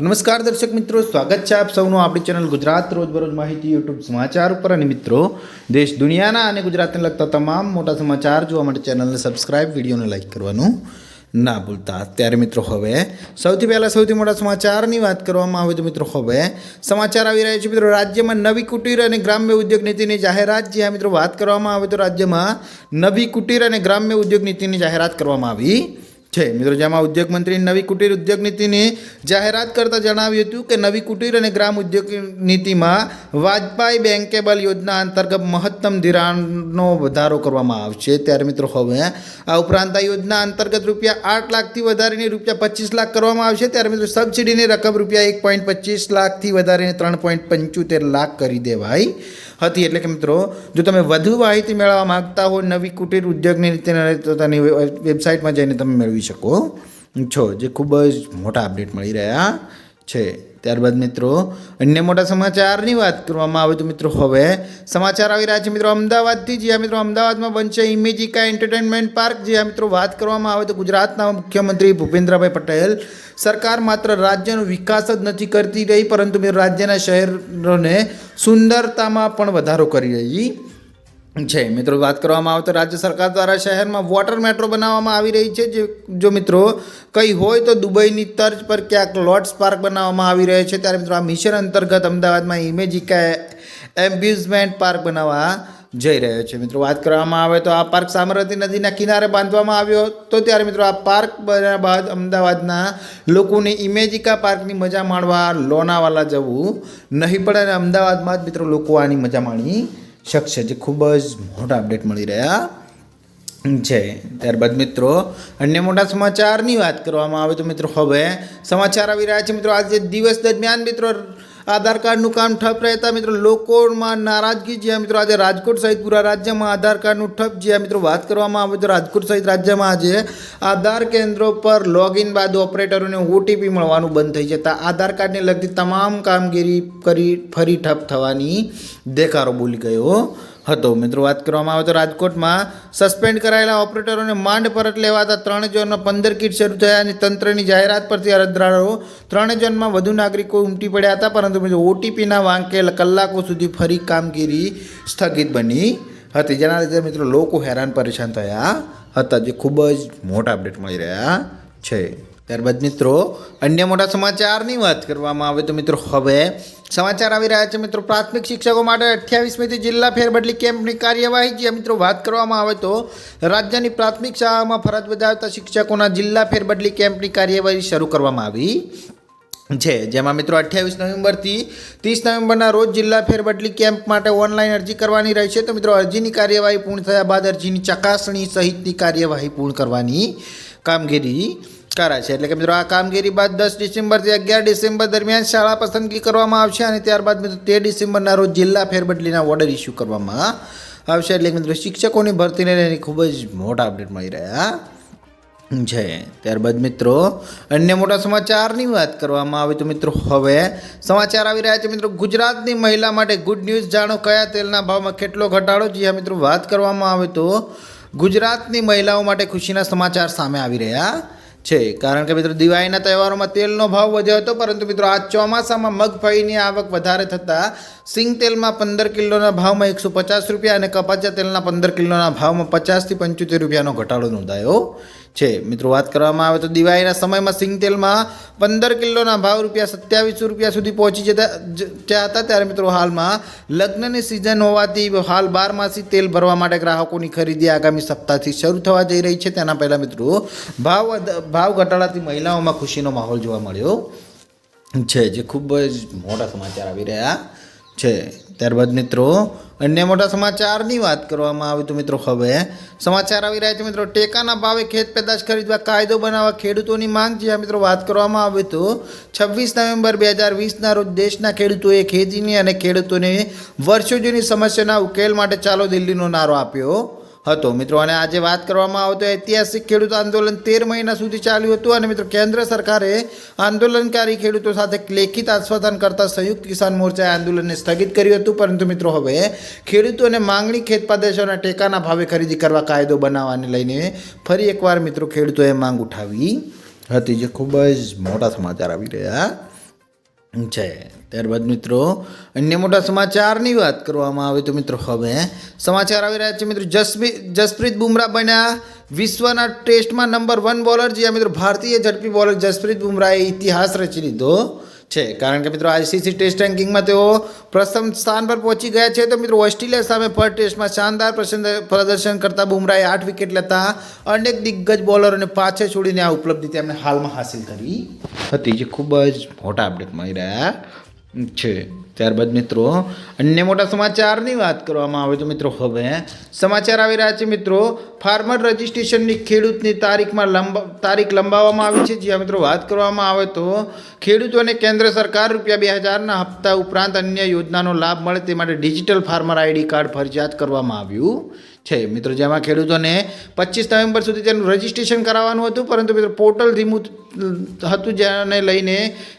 નમસ્કાર દર્શક મિત્રો, સ્વાગત છે આપ સૌનું આપણી ચેનલ ગુજરાત રોજબરોજ માહિતી યુટ્યુબ સમાચાર ઉપર. અને મિત્રો, દેશ દુનિયાના અને ગુજરાતને લગતા તમામ મોટા સમાચાર જોવા માટે ચેનલને સબસ્ક્રાઇબ વિડીયોને લાઇક કરવાનું ના ભૂલતા. ત્યારે મિત્રો, હવે સૌથી પહેલાં સૌથી મોટા સમાચારની વાત કરવામાં આવે તો મિત્રો, હવે સમાચાર આવી રહ્યા છે. મિત્રો, રાજ્યમાં નવી કુટીર અને ગ્રામ્ય ઉદ્યોગ નીતિની જાહેરાત, જે મિત્રો વાત કરવામાં આવે તો રાજ્યમાં નવી કુટીર અને ગ્રામ્ય ઉદ્યોગ નીતિની જાહેરાત કરવામાં આવી છે. મિત્રો, જેમાં ઉદ્યોગ મંત્રી નવી કુટીર ઉદ્યોગ નીતિની જાહેરાત કરતાં જણાવ્યું હતું કે નવી કુટીર અને ગ્રામ ઉદ્યોગ નીતિમાં વાજપાઈ બેન્કેબલ યોજના અંતર્ગત મહત્તમ ધિરાણનો વધારો કરવામાં આવશે. ત્યારે મિત્રો, હવે આ ઉપરાંત આ યોજના અંતર્ગત રૂપિયા આઠ લાખથી વધારીને રૂપિયા પચીસ લાખ કરવામાં આવશે. ત્યારે મિત્રો, સબસિડીની રકમ રૂપિયા એક પોઈન્ટ પચીસ લાખથી વધારીને ત્રણ પોઈન્ટ પંચોતેર લાખ કરી દેવાઈ હતી. એટલે કે મિત્રો, જો તમે વધુ માહિતી મેળવવા માંગતા હો નવી કુટીર ઉદ્યોગની રીતે તો વેબસાઇટમાં જઈને તમે મેળવી શકો. છો જે ખૂબ જ મોટા અપડેટ મળી રહ્યા છે. ત્યારબાદ મિત્રો, અન્ય મોટા સમાચારની વાત કરવામાં આવે તો મિત્રો હવે સમાચાર આવી રહ્યા છે. મિત્રો અમદાવાદથી જ્યાં મિત્રો અમદાવાદમાં બનશે ઇમેજિકા એન્ટરટેનમેન્ટ પાર્ક જ્યાં મિત્રો વાત કરવામાં આવે તો ગુજરાતના મુખ્યમંત્રી ભૂપેન્દ્રભાઈ પટેલ સરકાર માત્ર રાજ્યનો વિકાસ જ નથી કરતી રહી, પરંતુ રાજ્યના શહેરોને સુંદરતામાં પણ વધારો કરી રહી. છે. મિત્રો, વાત કરવામાં આવે તો રાજ્ય સરકાર દ્વારા શહેરમાં વોટર મેટ્રો બનાવવામાં આવી રહી છે. જે જો મિત્રો કંઈ હોય તો દુબઈની તર્જ પર ક્યાંક લોટ્સ પાર્ક બનાવવામાં આવી રહ્યો છે. ત્યારે મિત્રો આ મિશન અંતર્ગત અમદાવાદમાં ઇમેજિકા એમ્બ્યુઝમેન્ટ પાર્ક બનાવવા જઈ રહ્યો છે. મિત્રો, વાત કરવામાં આવે તો આ પાર્ક સાબરમતી નદીના કિનારે બાંધવામાં આવ્યો તો ત્યારે મિત્રો આ પાર્ક બન્યા બાદ અમદાવાદના લોકોને ઇમેજિકા પાર્કની મજા માણવા લોનાવાલા જવું નહીં પડે અને અમદાવાદમાં જ મિત્રો લોકો આની મજા માણી શકશે જે ખૂબ જ મોટા અપડેટ મળી રહ્યા છે. ત્યારબાદ મિત્રો, અન્ય મોટા સમાચારની વાત કરવામાં આવે તો મિત્રો, હવે સમાચાર આવી રહ્યા છે. મિત્રો, આજે દિવસ દરમિયાન મિત્રો આધાર કાર્ડનું કામ ઠપ રહેતા મિત્રો લોકોમાં નારાજગી જ્યાં મિત્રો આજે રાજકોટ સહિત પૂરા રાજ્યમાં આધાર કાર્ડનું ઠપ જ્યાં મિત્રો વાત કરવામાં આવે તો રાજકોટ સહિત રાજ્યમાં આજે આધાર કેન્દ્રો પર લોગિન બાદ ઓપરેટરોને ઓટીપી મળવાનું બંધ થઈ જતા આધાર કાર્ડને લગતી તમામ કામગીરી કરી ફરી ઠપ થવાની દેખારો બોલી ગયો. હતો. મિત્રો, વાત કરવામાં આવે તો રાજકોટમાં સસ્પેન્ડ કરાયેલા ઓપરેટરોને માંડ પરત લેવાતા ત્રણ ઝોનમાં પંદર કીટ શરૂ થયા અને તંત્રની જાહેરાત પરથી અરજદારો ત્રણ ઝોનમાં વધુ નાગરિકો ઉમટી પડ્યા હતા. પરંતુ મિત્રો ઓટીપીના વાંકે કલાકો સુધી ફરી કામગીરી સ્થગિત બની હતી. જેના લીધે મિત્રો, લોકો હેરાન પરેશાન થયા હતા, જે ખૂબ જ મોટા અપડેટ મળી રહ્યા છે. ત્યારબાદ મિત્રો, અન્ય મોટા સમાચારની વાત કરવામાં આવે તો મિત્રો, હવે સમાચાર આવી રહ્યા છે મિત્રો. પ્રાથમિક શિક્ષકો માટે અઠ્યાવીસમીથી જિલ્લા ફેરબદલી કેમ્પની કાર્યવાહી, જે મિત્રો વાત કરવામાં આવે તો રાજ્યની પ્રાથમિક શાળામાં ફરજ બજાવતા શિક્ષકોના જિલ્લા ફેરબદલી કેમ્પની કાર્યવાહી શરૂ કરવામાં આવી છે. જેમાં મિત્રો અઠ્યાવીસ નવેમ્બરથી ત્રીસ નવેમ્બરના રોજ જિલ્લા ફેરબદલી કેમ્પ માટે ઓનલાઈન અરજી કરવાની રહેશે. તો મિત્રો, અરજીની કાર્યવાહી પૂર્ણ થયા બાદ અરજીની ચકાસણી સહિતની કાર્યવાહી પૂર્ણ કરવાની કામગીરી કરાશે એટલે કે મિત્રો, આ કામગીરી બાદ દસ ડિસેમ્બરથી અગિયાર ડિસેમ્બર દરમિયાન શાળા પસંદગી કરવામાં આવશે અને ત્યારબાદ મિત્રો, તેર ડિસેમ્બરના રોજ જિલ્લા ફેરબદલીના ઓર્ડર ઇસ્યુ કરવામાં આવશે. એટલે મિત્રો, શિક્ષકોની ભરતીને લઈને ખૂબ જ મોટા અપડેટ મળી રહ્યા છે. ત્યારબાદ મિત્રો, અન્ય મોટા સમાચારની વાત કરવામાં આવે તો મિત્રો, હવે સમાચાર આવી રહ્યા છે. મિત્રો, ગુજરાતની મહિલા માટે ગુડ ન્યૂઝ જાણો કયા તેલના ભાવમાં કેટલો ઘટાડો? જી મિત્રો, વાત કરવામાં આવે તો ગુજરાતની મહિલાઓ માટે ખુશીના સમાચાર સામે આવી રહ્યા છે. કારણ કે મિત્રો, દિવાળીના તહેવારોમાં તેલનો ભાવ વધ્યો હતો, પરંતુ મિત્રો, આ ચોમાસામાં મગફળીની આવક વધારે થતાં સિંગ તેલમાં પંદર કિલોના ભાવમાં એકસો પચાસ રૂપિયા અને કપાચા તેલના પંદર કિલોના ભાવમાં પચાસથી પંચોતેર રૂપિયાનો ઘટાડો નોંધાયો. છે. મિત્રો, વાત કરવામાં આવે તો દિવાળીના સમયમાં સિંગ તેલમાં પંદર કિલોના ભાવ રૂપિયા સત્યાવીસો રૂપિયા સુધી પહોંચી જતા જતા હતા. ત્યારે મિત્રો, હાલમાં લગ્નની સિઝન હોવાથી હાલ બારમાસી તેલ ભરવા માટે ગ્રાહકોની ખરીદી આગામી સપ્તાહથી શરૂ થવા જઈ રહી છે. તેના પહેલાં મિત્રો, ભાવ ભાવ ઘટાડાથી મહિલાઓમાં ખુશીનો માહોલ જોવા મળ્યો છે, જે ખૂબ જ મોટા સમાચાર આવી રહ્યા છે. ત્યારબાદ મિત્રો અન્ય મોટા સમાચારની વાત કરવામાં આવે તો મિત્રો હવે સમાચાર આવી રહ્યા છે મિત્રો. ટેકાના ભાવે ખેત પેદાશ ખરીદવા કાયદો બનાવવા ખેડૂતોની માંગ છે. મિત્રો વાત કરવામાં આવે તો છવ્વીસ નવેમ્બર બે હજાર વીસના રોજ દેશના ખેડૂતોએ ખેતીની અને ખેડૂતોને વર્ષો જૂની સમસ્યાના ઉકેલ માટે ચાલો દિલ્હીનો નારો આપ્યો. હતો. મિત્રો, અને આજે વાત કરવામાં આવે તો ઐતિહાસિક ખેડૂત આંદોલન તેર મહિના સુધી ચાલ્યું હતું અને મિત્રો, કેન્દ્ર સરકારે આંદોલનકારી ખેડૂતો સાથે લેખિત આશ્વાસન કરતા સંયુક્ત કિસાન મોરચાએ આંદોલનને સ્થગિત કર્યું હતું. પરંતુ મિત્રો, હવે ખેડૂતોને માંગણી ખેત પ્રદેશોના ટેકાના ભાવે ખરીદી કરવા કાયદો બનાવવાને લઈને ફરી એકવાર મિત્રો, ખેડૂતોએ માંગ ઉઠાવી હતી. જે ખૂબ જ મોટા સમાચાર આવી રહ્યા. છે. ત્યારબાદ મિત્રો, અન્ય મોટા સમાચારની વાત કરવામાં આવે તો મિત્રો હવે સમાચાર આવી રહ્યા છે મિત્રો. જસપ્રીત જસપ્રીત બુમરાહ બન્યા વિશ્વના ટેસ્ટમાં નંબર વન બોલર જે મિત્રો ભારતીય ઝડપી બોલર જસપ્રીત બુમરાહે ઇતિહાસ રચી લીધો. છે. કારણ કે મિત્રો, આઈસીસી ટેસ્ટ રેન્કિંગમાં તેઓ પ્રથમ સ્થાન પર પહોંચી ગયા છે. તો મિત્રો, ઓસ્ટ્રેલિયા સામે પર ટેસ્ટમાં શાનદાર પ્રદર્શન કરતા બુમરાએ આઠ વિકેટ લેતા અનેક દિગ્ગજ બોલરોને પાછળ છોડીને આ ઉપલબ્ધિ તેમણે હાલમાં હાંસિલ કરી હતી, જે ખૂબ જ મોટા અપડેટ મળી રહ્યા છે. ત્યારબાદ મિત્રો, અન્ય મોટા સમાચારની વાત કરવામાં આવે તો મિત્રો, હવે સમાચાર આવી રહ્યા છે. મિત્રો ફાર્મર રજિસ્ટ્રેશનની ખેડૂતની તારીખમાં લંબા, તારીખ લંબાવવામાં આવી છે. જ્યાં મિત્રો, વાત કરવામાં આવે તો ખેડૂતોને કેન્દ્ર સરકાર રૂપિયા બે હજારના હપ્તા ઉપરાંત અન્ય યોજનાનો લાભ મળે તે માટે ડિજિટલ ફાર્મર આઈડી કાર્ડ ફરજિયાત કરવામાં આવ્યું છે. મિત્રો, જેમાં ખેડૂતોને પચીસ નવેમ્બર સુધી તેનું રજિસ્ટ્રેશન કરાવવાનું હતું, પરંતુ મિત્રો, પોર્ટલ ધીમું હતું જેને લઈને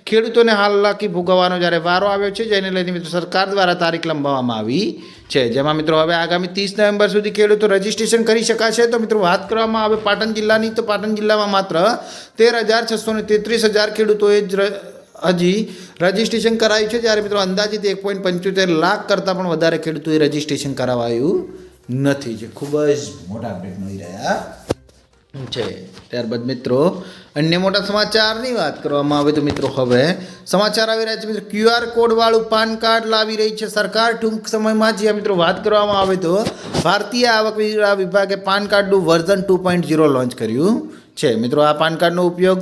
ખેડૂતોને હાલાકી ભોગવવાનો જ્યારે વારો આવ્યો છે, જેને લઈને મિત્રો સરકાર દ્વારા તારીખ લંબાવવામાં આવી છે. જેમાં મિત્રો હવે આગામી ત્રીસ નવેમ્બર સુધી ખેડૂતો રજીસ્ટ્રેશન કરી શકાશે. તો મિત્રો વાત કરવામાં આવે પાટણ જિલ્લાની, તો પાટણ જિલ્લામાં માત્ર તેર હજાર છસો ને તેત્રીસ હજાર ખેડૂતોએ જ હજી રજિસ્ટ્રેશન કરાયું છે. જ્યારે મિત્રો અંદાજિત એક પોઈન્ટ પંચોતેર લાખ કરતાં પણ વધારે ખેડૂતોએ રજિસ્ટ્રેશન કરાવાયું નથી. જે ખૂબ જ મોટા અપડેટ મળી રહ્યા. છે. ત્યારબાદ મિત્રો, અન્ય મોટા સમાચારની વાત કરવામાં આવે તો મિત્રો હવે સમાચાર આવી રહ્યા છે મિત્રો. ક્યુઆર કોડવાળું પાન કાર્ડ લાવી રહી છે સરકાર. ટૂંક સમયમાં જે મિત્રો વાત કરવામાં આવે તો ભારતીય આવકવેરા વિભાગે પાન કાર્ડનું version two point zero launch કર્યું છે. મિત્રો, આ પાન કાર્ડનો ઉપયોગ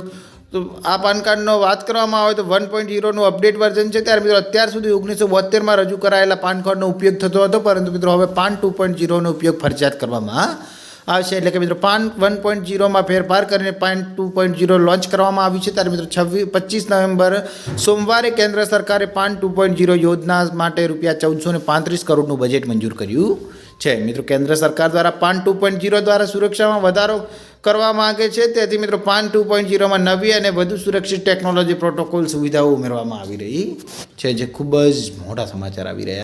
તો આ પાન કાર્ડનો વાત કરવામાં આવે તો વન પોઈન્ટ ઝીરોનું અપડેટ વર્ઝન છે. ત્યારે મિત્રો, અત્યાર સુધી ઓગણીસો બોતેરમાં રજૂ કરાયેલા પાન કાર્ડનો ઉપયોગ થતો હતો. પરંતુ મિત્રો, હવે પાન ટુ પોઈન્ટ ઝીરોનો ઉપયોગ ફરજિયાત કરવામાં આવશે એટલે કે મિત્રો પાન વન પોઈન્ટ ઝીરોમાં ફેરફાર કરીને PAN two point zero launch કરવામાં આવી છે. ત્યારે મિત્રો છવ્વીસ પચીસ નવેમ્બર સોમવારે કેન્દ્ર સરકારે પાન ટુ પોઈન્ટ ઝીરો યોજના માટે રૂપિયા ચૌદસો ને પાંત્રીસ કરોડનું બજેટ મંજૂર કર્યું છે. મિત્રો કેન્દ્ર સરકાર દ્વારા પાન ટુ પોઈન્ટ ઝીરો દ્વારા સુરક્ષામાં વધારો કરવા માંગે છે. તેથી મિત્રો પાન ટુ પોઈન્ટ ઝીરોમાં નવી અને વધુ સુરક્ષિત ટેકનોલોજી પ્રોટોકોલ સુવિધાઓ ઉમેરવામાં આવી રહી છે, જે ખૂબ જ મોટા સમાચાર આવી રહ્યા